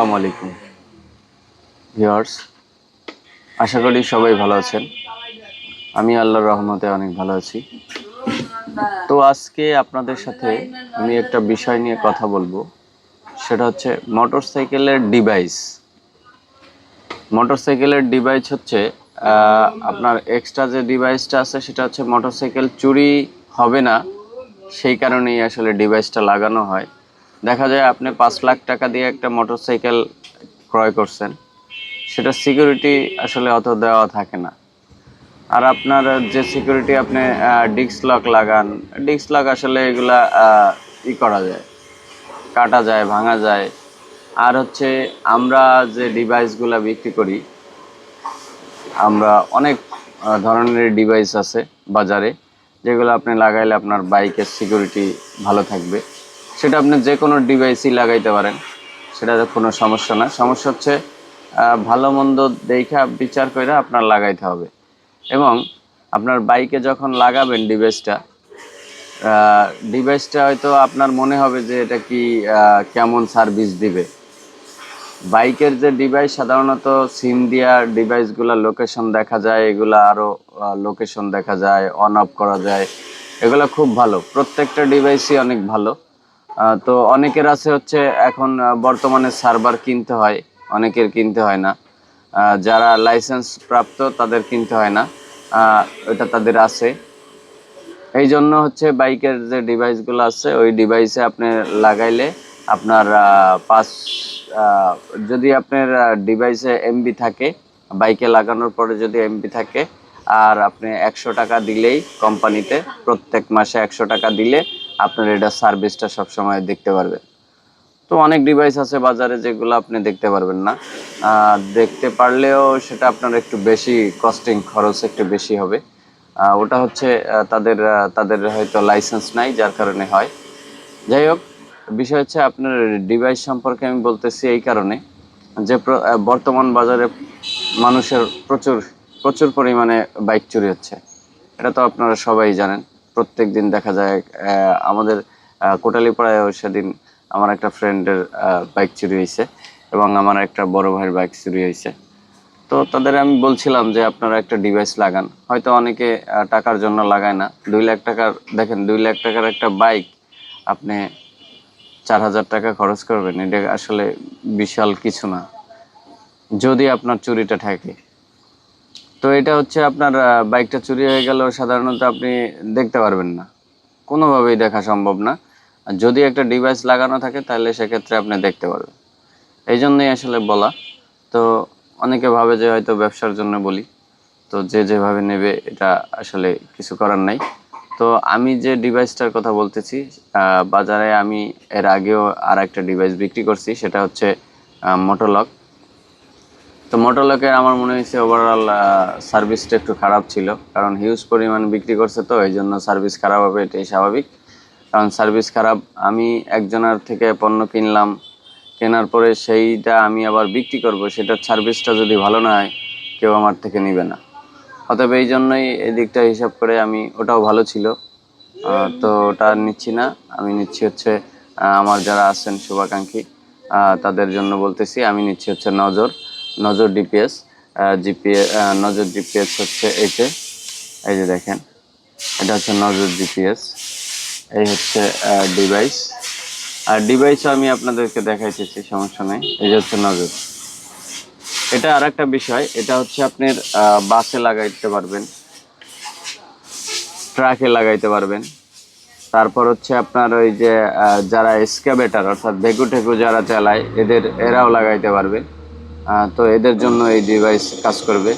আসসালামু আলাইকুম। ভিউয়ার্স, আশা করি সবাই ভালো আছেন। আমি আল্লাহর রহমতে অনেক ভালো আছি। তো আজকে আপনাদের সাথে আমি একটা বিষয় নিয়ে কথা বলব। সেটা হচ্ছে মোটরসাইকেলের ডিভাইস। মোটরসাইকেলের ডিভাইস হচ্ছে আপনার এক্সট্রা যে ডিভাইসটা আছে, সেটা হচ্ছে মোটরসাইকেল চুরি হবে না। সেই কারণেই আসলে ডিভাইসটা লাগানো হয়। দেখা যায় আপনি পাঁচ লাখ টাকা দিয়ে একটা মোটরসাইকেল ক্রয় করছেন, সেটা সিকিউরিটি আসলে অত দেওয়া থাকে না। আর আপনার যে সিকিউরিটি আপনি ডিস্ক লক লাগান ডিস্ক লক আসলে এগুলা ই করা যায়, কাটা যায়, ভাঙা যায়। আর হচ্ছে আমরা যে ডিভাইসগুলো বিক্রি করি, আমরা অনেক ধরনের ডিভাইস আছে বাজারে, যেগুলো আপনি লাগাইলে আপনার বাইকের সিকিউরিটি ভালো থাকবে। সেটা আপনি যে কোনো ডিভাইসই লাগাইতে পারেন সেটা কোনো সমস্যা না। সমস্যা হচ্ছে ভালো মন্দ দেখা বিচার করে আপনার লাগাইতে হবে। এবং আপনার বাইকে যখন লাগাবেন ডিভাইসটা ডিভাইসটা হয়তো আপনার মনে হবে যে এটা কি কেমন সার্ভিস দিবে। বাইকের যে ডিভাইস সাধারণত সিম দিয়া ডিভাইসগুলো লোকেশন দেখা যায়, এগুলো আরও লোকেশন দেখা যায় অন অফ করা যায়, এগুলো খুব ভালো। প্রত্যেকটা ডিভাইসই অনেক ভালো। তো অনেকের আছে হচ্ছে এখন বর্তমানে সার্ভার কিনতে হয়, অনেকের কিনতে হয় না। যারা লাইসেন্স প্রাপ্ত তাদের কিনতে হয় না। এটা তাদের আছে। এই জন্য হচ্ছে বাইকের যে ডিভাইসগুলো আছে, ওই ডিভাইসে আপনি লাগাইলে আপনার পাঁচ যদি আপনার ডিভাইসে এমবি থাকে, বাইকে লাগানোর পরে যদি এমবি থাকে আর আপনি একশো টাকা দিলেই কোম্পানিতে প্রত্যেক মাসে একশো টাকা দিলে আপনার এটা সার্ভিসটা সবসময় দেখতে পারবেন তো অনেক ডিভাইস আছে বাজারে যেগুলো আপনি দেখতে পারবেন না। দেখতে পারলেও সেটা আপনার একটু বেশি কস্টিং খরচ একটু বেশি হবে। ওটা হচ্ছে তাদের তাদের হয়তো লাইসেন্স নাই, যার কারণে হয়। যাই হোক, বিষয় হচ্ছে আপনার ডিভাইস সম্পর্কে আমি বলতেছি এই কারণে যে বর্তমান বাজারে মানুষের প্রচুর প্রচুর পরিমাণে বাইক চুরি হচ্ছে। এটা তো আপনারা সবাই জানেন। প্রত্যেক দিন দেখা যায় আমাদের আহ, কোটালীপাড়ায় সেদিন আমার একটা ফ্রেন্ডের বাইক চুরি হয়েছে এবং আমার একটা বড় ভাইয়ের বাইক চুরি হয়েছে। তো তাদের আমি বলছিলাম যে আপনারা একটা ডিভাইস লাগান। হয়তো অনেকে টাকার জন্য লাগায় না। দুই লাখ টাকার দেখেন দুই লাখ টাকার একটা বাইক আপনি চার হাজার টাকা খরচ করবেন। এটা আসলে বিশাল কিছু না। যদি আপনার চুরিটা থাকে। তো এটা হচ্ছে আপনার বাইকটা চুরি হয়ে গেল, সাধারণত আপনি দেখতে পারবেন না। কোনোভাবেই দেখা সম্ভব না। যদি একটা ডিভাইস লাগানো থাকে, তাহলে সেক্ষেত্রে আপনি দেখতে পারবেন। এই জন্যই আসলে বলা। তো অনেকে ভাবে যে হয়তো ব্যবসার জন্য বলি। তো যে যেভাবে নেবে, এটা আসলে কিছু করার নাই। তো আমি যে ডিভাইসটার কথা বলতেছি বাজারে আমি এর আগেও আর একটা ডিভাইস বিক্রি করছি, সেটা হচ্ছে মোটোলক তো মোটোলকের আমার মনে হয়েছে ওভারঅল সার্ভিসটা একটু খারাপ ছিল। কারণ হিউজ পরিমাণ বিক্রি করছে তো, এই জন্য সার্ভিস খারাপ হবে, এটাই স্বাভাবিক। কারণ সার্ভিস খারাপ, আমি একজনের থেকে পণ্য কিনলাম, কেনার পরে সেইটা আমি আবার বিক্রি করব, সেটার সার্ভিসটা যদি ভালো না হয়, কেউ আমার থেকে নেবে না। অতএব এই জন্যই এই দিকটা হিসাব করে আমি, ওটাও ভালো ছিল। তো ওটা নিচ্ছি না। আমি নিচ্ছি হচ্ছে আমার যারা আছেন, শুভাকাঙ্ক্ষী তাদের জন্য বলতেছি, আমি নিচ্ছি হচ্ছে নজর। নজর ডিপিএস জিপিএস নজর জিপিএস হচ্ছে এইতে এই যে দেখেন এটা হচ্ছে নজর জিপিএস এই হচ্ছে ডিভাইস আর ডিভাইসও আমি আপনাদেরকে দেখাইতেছি সমস্যা নেই। এই যে হচ্ছে নজর। এটা আর একটা বিষয় এটা হচ্ছে আপনার বাসে লাগাইতে পারবেন ট্রাকে লাগাইতে পারবেন। তারপর হচ্ছে আপনার ওই যে যারা এসকাবেটার অর্থাৎ ভেকু ঠেকু যারা চালায় এদের এরাও লাগাইতে পারবে আহ, তো এদের জন্য এই ডিভাইস কাজ করবে।